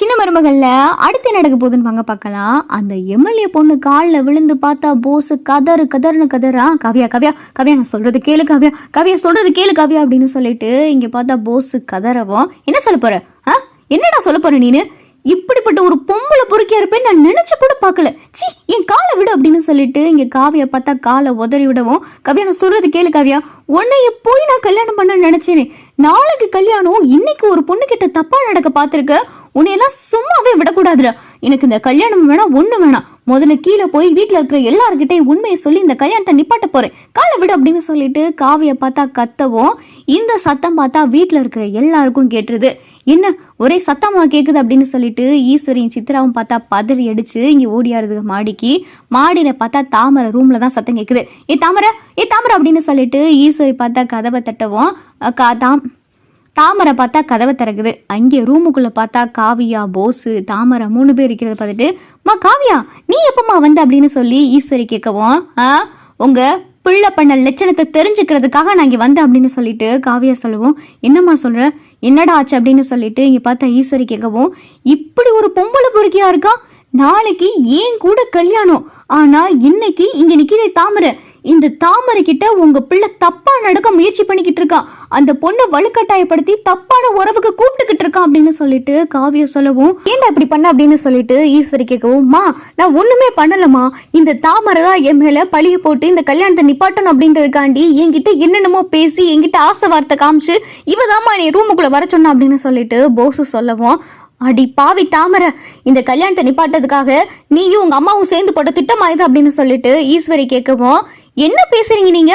சின்ன மருமகள்ல அடுத்து என்ன நடக்க போகுதுன்னு வாங்க பார்க்கலாம். அந்த எம்எல்ஏ பொண்ணு காலில் விழுந்து பார்த்தா போஸ் கதறு கதர்னு கதறா. கவியா கவியா கவியா நான் சொல்றது கேளு கவியா. கவியா சொல்றது கேளு கவியா அப்படின்னு சொல்லிட்டு இங்க பார்த்தா போஸ் கதறவும். என்ன சொல்ல போற? ஆ? என்னடா சொல்ல போற நீனு? இப்படிப்பட்ட ஒரு பொம்பளை பொறுக்கியா இருப்பேன் நான் நினைச்சு கூட பார்க்கல. சி என் காலை விடு அப்படின்னு சொல்லிட்டு இங்க காவியா பார்த்தா காலை உதறி விடவும் கவியா நான் சொல்றது கேளு காவியா உன்னைய போய் நான் கல்யாணம் பண்ண நினைச்சேனே. நாளைக்கு கல்யாணம் இன்னைக்கு ஒரு பொண்ணு கிட்ட தப்பா நடக்க பார்த்திருக்க உன்னையெல்லாம் சும்மாவே விடக்கூடாதுடா. எனக்கு இந்த கல்யாணம் வேணாம் ஒண்ணு வேணாம் முதல்ல கீழே போய் வீட்டில் இருக்கிற எல்லாருக்கிட்டையும் உண்மையை சொல்லி இந்த கல்யாணத்தை நிப்பாட்ட போறேன். காலை விடு அப்படின்னு சொல்லிட்டு காவிய பார்த்தா கத்தவும் இந்த சத்தம் பார்த்தா வீட்டில் இருக்கிற எல்லாருக்கும் கேட்டுருது. என்ன ஒரே சத்தமாக கேட்குது அப்படின்னு சொல்லிட்டு ஈஸ்வரியும் சித்ராவும் பார்த்தா பதறி அடிச்சு இங்கே ஓடியாருது மாடிக்கு. மாடியில் பார்த்தா தாமரை ரூமில் தான் சத்தம் கேட்குது ஏ தாமரை ஏ தாமரை அப்படின்னு சொல்லிட்டு ஈஸ்வரி பார்த்தா கதவை தட்டவும் கா- தாம் தாமரை பார்த்தா கதவை திறக்குது. அங்கே ரூமுக்குள்ளே பார்த்தா காவியா போஸு தாமரை மூணு பேர் இருக்கிறத பார்த்துட்டு மா காவியா நீ எப்பமா வந்த? அப்படின்னு சொல்லி ஈஸ்வரி கேட்கவும் ஆ உங்கள் பிள்ளை பண்ண லட்சணத்தை தெரிஞ்சுக்கிறதுக்காக நான் இங்கே வந்தேன் அப்படின்னு சொல்லிட்டு காவியா சொல்லுவோம். என்னம்மா சொல்ற? என்னடா ஆச்சு அப்படின்னு சொல்லிட்டு இங்கே பார்த்தா ஈஸ்வரி கேட்கவும் இப்படி ஒரு பொம்பளை பொறுக்கியா இருக்கா? நாளைக்கு ஏன் கூட கல்யாணம். ஆனா இன்னைக்கு இங்க நிக்கிற தாமரை. இந்த தாமரை கிட்ட உங்க பிள்ளை தப்பா நடக்க முயற்சி பண்ணிக்கிட்டு இருக்கான் அந்த பொண்ணை வலுக்கட்டாயப்படுத்தி தப்பான உறவுக்கு கூப்பிட்டுக்கிட்டு இருக்கான் அப்படின்னு சொல்லிட்டு காவிய சொல்லவும் ஏன்டா இப்படி பண்ண? அப்படின்னு சொல்லிட்டு ஈஸ்வரி கேட்கவும் மா நான் ஒண்ணுமே பண்ணலமா இந்த தாமரை தான் என் மேல பழிய போட்டு இந்த கல்யாணத்தை நிப்பாட்டணும் அப்படின்றதுக்காண்டி என்கிட்ட என்னென்னமோ பேசி என்கிட்ட ஆசை வார்த்தை காமிச்சு இவதாம்மா நீ ரூமுக்குள்ள வர சொன்ன அப்படின்னு சொல்லிட்டு போசு சொல்லவும் அடி பாவி தாமரை இந்த கல்யாணத்தை நிப்பாட்டதுக்காக நீயும் உங்க அம்மாவும் சேர்ந்து போட்ட திட்டமாயுது அப்படின்னு சொல்லிட்டு ஈஸ்வரி கேட்கவும் என்ன பேசுறீங்க நீங்க?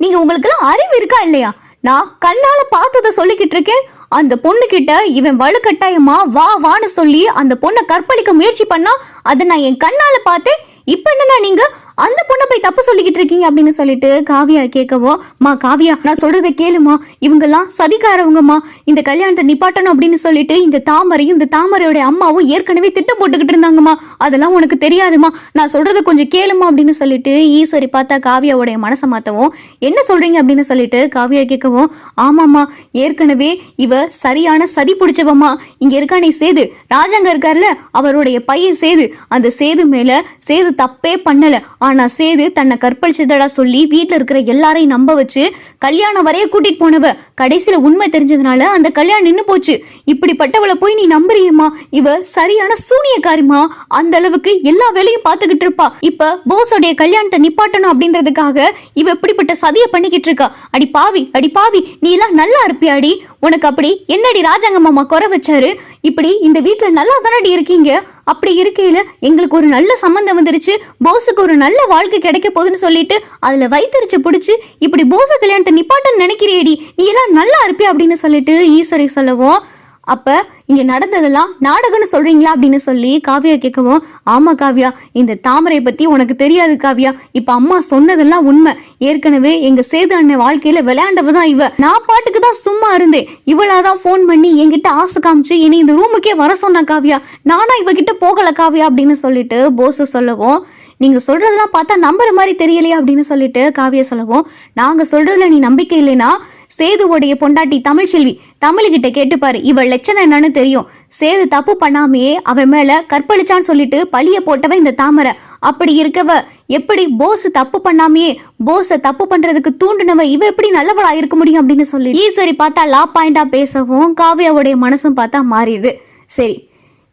நீங்க உங்களுக்கெல்லாம் அறிவு இருக்கா இல்லையா? நான் கண்ணால பார்த்ததை சொல்லிக்கிட்டு இருக்கேன். அந்த பொண்ணு கிட்ட இவன் வலுக்கட்டாயமா வா வான்னு சொல்லி அந்த பொண்ணை கற்பழிக்க முயற்சி பண்ணா அதை நான் என் கண்ணால பார்த்தேன். இப்ப என்னன்னா நீங்க அந்த பொண்ணை போய் தப்பு சொல்லிக்கிட்டு இருக்கீங்க அப்படின்னு சொல்லிட்டு காவியா கேட்கவும் மா காவியா நான் சொல்றத கேளுமா. இவங்கெல்லாம் சதிகாரவங்கம்மா இந்த கல்யாணத்தை நிப்பாட்டணும் அப்படின்னு சொல்லிட்டு இந்த தாமரையும் இந்த தாமரையோட அம்மாவும் ஏற்கனவே திட்டம் போட்டுக்கிட்டு இருந்தாங்கம்மா. அதெல்லாம் உனக்கு தெரியாதுமா. நான் சொல்றதை கொஞ்சம் கேளுமா அப்படின்னு சொல்லிட்டு ஈஸ்வரி பார்த்தா காவியாவுடைய மனசை மாத்தவும் என்ன சொல்றீங்க? அப்படின்னு சொல்லிட்டு காவியா கேட்கவும் ஆமாம்மா ஏற்கனவே இவ சரியான சதி பிடிச்சவம்மா. இங்க இருக்கானே சேது. ராஜாங்க இருக்கார்ல அவருடைய பையன் சேது. அந்த சேது மேல சேது தப்பே பண்ணல. ஆனா சேது தன்னை கற்பழிச்சதடா சொல்லி வீட்டில் இருக்கிற எல்லாரையும் நம்ப வச்சு கல்யாணம் வரைய கூட்டிட்டு போனவ. கடைசியில உண்மை தெரிஞ்சதுனால அந்த கல்யாணம் நின்று போச்சு. இப்படிப்பட்டவளை போய் நீ நம்புறியம்மா? இவ சரியான சூனியக்காரிமா அந்த அளவுக்கு எல்லா வேலையும் பார்த்துக்கிட்டு இருப்பா. இப்ப போஸோடைய கல்யாணத்தை நிப்பாட்டணும் அப்படின்றதுக்காக இவ இப்படிப்பட்ட சதியை பண்ணிக்கிட்டு இருக்கா. அடி பாவி அடி பாவி நீ எல்லாம் நல்லா இருப்பியாடி. உனக்கு அப்படி என்னடி ராஜாங்க மாமா குறை வச்சாரு? இப்படி இந்த வீட்டில் நல்லா தானடி இருக்கீங்க? அப்படி இருக்கையில் எங்களுக்கு ஒரு நல்ல சம்மந்தம் வந்துருச்சு. போஸுக்கு ஒரு நல்ல வாழ்க்கை கிடைக்க போகுதுன்னு சொல்லிட்டு அதில் வைத்தறிச்சு பிடிச்சி இப்படி போஸை கல்யாணத்தை நிப்பாட்டன்னு நினைக்கிறியடி நீ எல்லாம் நல்லா இருப்பியா அப்படின்னு சொல்லிட்டு ஈஸ்வரி சொல்லவும். அப்போ இங்கே நடந்ததெல்லாம் நாடகம்னு சொல்கிறீங்களா அப்படின்னு சொல்லி காவியா கேட்கவும் ஆமாம் காவியா இந்த தாமரை பற்றி உனக்கு தெரியாது காவியா. இப்போ அம்மா சொன்னதெல்லாம் உண்மை. ஏற்கனவே எங்கள் சேது அண்ணன் வாழ்க்கையில் விளையாண்டவ தான் இவ. நான் பாட்டுக்கு தான் சும்மா இருந்தேன். இவளாதான் ஃபோன் பண்ணி என்கிட்ட ஆசை காமிச்சு இனி இந்த ரூமுக்கே வர சொன்ன காவியா. நானா இவகிட்ட போகல காவியா அப்படின்னு சொல்லிட்டு போசு சொல்லவும் நீங்க சொல்றதெல்லாம் பார்த்தா நம்புற மாதிரி தெரியலையா அப்படின்னு சொல்லிட்டு காவியா சொல்லவும் நாங்க சொல்றதுல நீ நம்பிக்கை இல்லைன்னா சேதுவோடைய பொண்டாட்டி தமிழ்ச்செல்வி தமிழ்கிட்ட கேட்டுப்பாரு இவள் லட்சணம் என்னன்னு தெரியும். சேது தப்பு பண்ணாமையே அவன் மேல கற்பழிச்சான்னு சொல்லிட்டு பழிய போட்டவ இந்த தாமரை. அப்படி இருக்கவ எப்படி போஸ் தப்பு பண்ணாமையே போஸ தப்பு பண்றதுக்கு தூண்டுனவ இவ எப்படி நல்லவளா இருக்க முடியும் அப்படின்னு சொல்லி ஈஸ்வரி பார்த்தா லா பாயிண்டா பேசவும் காவியாவுடைய மனசும் பார்த்தா மாறிடுது. சரி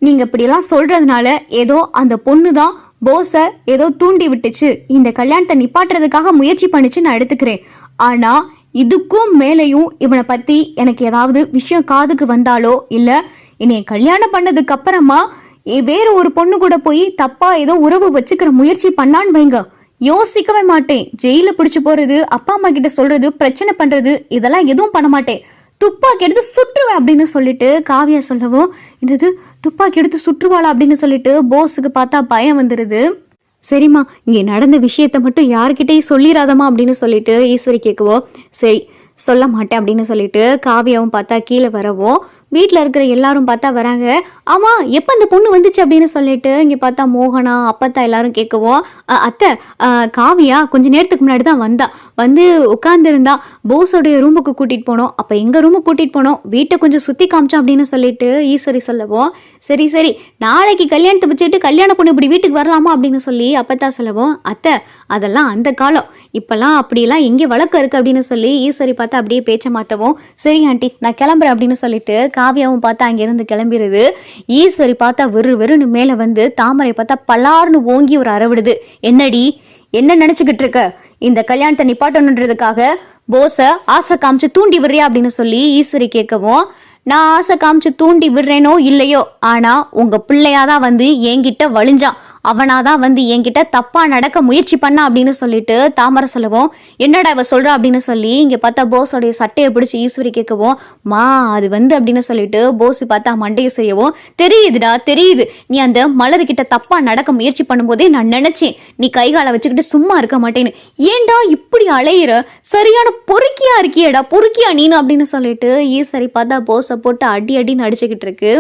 நீங்க இப்படியெல்லாம் சொல்றதுனால ஏதோ அந்த பொண்ணு தான் போஸ ஏதோ தூண்டி விட்டுச்சு. இந்த கல்யாணத்தை நிப்பாட்டுறதுக்காக முயற்சி பண்ணிச்சு நான் எடுத்துக்கிறேன். ஆனா இதுக்கும் மேலேயும் இவனை பத்தி எனக்கு ஏதாவது விஷயம் காதுக்கு வந்தாலோ இல்ல என்னைய கல்யாணம் பண்ணதுக்கு அப்புறமா வேறு வேற ஒரு பொண்ணு கூட போய் தப்பா ஏதோ உறவு வச்சுக்கிற முயற்சி பண்ணான்னு வைங்க. யோசிக்கவே மாட்டேன். ஜெயில பிடிச்சு போறது அப்பா அம்மா கிட்ட சொல்றது பிரச்சனை பண்றது இதெல்லாம் எதுவும் பண்ண மாட்டேன். துப்பாக்கி எடுத்து சுற்றுவேன் அப்படின்னு சொல்லிட்டு காவியா சொல்லவும் என்னது? துப்பாக்கி எடுத்து சுற்றுவாளா அப்படின்னு சொல்லிட்டு போஸுக்கு பார்த்தா பயம் வந்துடுது சரிம்மா இங்கே நடந்த விஷயத்த மட்டும் யார்கிட்டயும் சொல்லிடாதம்மா அப்படின்னு சொல்லிட்டு ஈஸ்வரி கேட்குவோம் சரி சொல்ல மாட்டேன் அப்படின்னு சொல்லிட்டு காவியாவும் பார்த்தா கீழே வரவோ வீட்டில் இருக்கிற எல்லாரும் பார்த்தா வராங்க. ஆமா எப்போ அந்த பொண்ணு வந்துச்சு அப்படின்னு சொல்லிட்டு இங்கே பார்த்தா மோகனா அப்பத்தா எல்லாரும் கேட்கவும் அத்தை காவியா கொஞ்ச நேரத்துக்கு முன்னாடி தான் வந்தா. வந்து உட்காந்துருந்தா போஸோடைய ரூமுக்கு கூட்டிட்டு போனோம். அப்போ எங்கள் ரூமுக்கு கூட்டிட்டு போனோம். வீட்டை கொஞ்சம் சுற்றி காமிச்சோம் அப்படின்னு சொல்லிட்டு ஈஸ்வரி சொல்லவும் சரி சரி நாளைக்கு கல்யாணத்தை வச்சுட்டு கல்யாண பொண்ணு இப்படி வீட்டுக்கு வரலாமா அப்படின்னு சொல்லி அப்பத்தா சொல்லவும் அத்தை அதெல்லாம் அந்த காலம். இப்போல்லாம் அப்படிலாம் எங்கே வழக்கம் இருக்கு அப்படின்னு சொல்லி ஈஸ்வரி பார்த்து அப்படியே பேச்ச மாற்றவும் சரி ஆண்டி நான் கிளம்புறேன் அப்படின்னு சொல்லிட்டு காவியாவும் பார்த்தா அங்கேருந்து கிளம்பிடுது. ஈஸ்வரி பார்த்தா வெறு வெறுன்னு மேலே வந்து தாமரை பார்த்தா பலார்னு ஓங்கி ஒரு அரவிடுது என்னடி என்ன நினச்சிக்கிட்டு இருக்க? இந்த கல்யாணத்தை நிப்பாட்டணுன்றதுக்காக போஸை ஆசை காமிச்சு தூண்டி விடுறியா? அப்படின்னு சொல்லி ஈஸ்வரி கேட்கவும் நான் ஆசை காமிச்சு தூண்டி விடுறேனோ இல்லையோ? ஆனால் உங்கள் பிள்ளையாதான் வந்து என்கிட்ட அவனாக தான் வந்து என்கிட்ட தப்பா நடக்க முயற்சி பண்ணா அப்படின்னு சொல்லிட்டு தாமரை சொல்லவும். என்னடா இவ சொல்றா அப்படின்னு சொல்லி இங்க பார்த்தா போஸோடைய சட்டையை பிடிச்சி ஈஸ்வரி கேட்கவும் மா அது வந்து அப்படின்னு சொல்லிட்டு போஸ் பார்த்தா மண்டையை செய்யவும் தெரியுதுடா தெரியுது. நீ அந்த மலர்கிட்ட தப்பா நடக்க முயற்சி பண்ணும்போதே நான் நினைச்சேன். நீ கைகால வச்சுக்கிட்டு சும்மா இருக்க மாட்டேன்னு. ஏன்டா இப்படி அலையிற? சரியான பொறுக்கியா இருக்கியேடா பொறுக்கியா நீனு அப்படின்னு சொல்லிட்டு ஈஸ்வரி பார்த்தா போஸை போட்டு அடி அடின்னு அடிச்சுக்கிட்டு இருக்கு.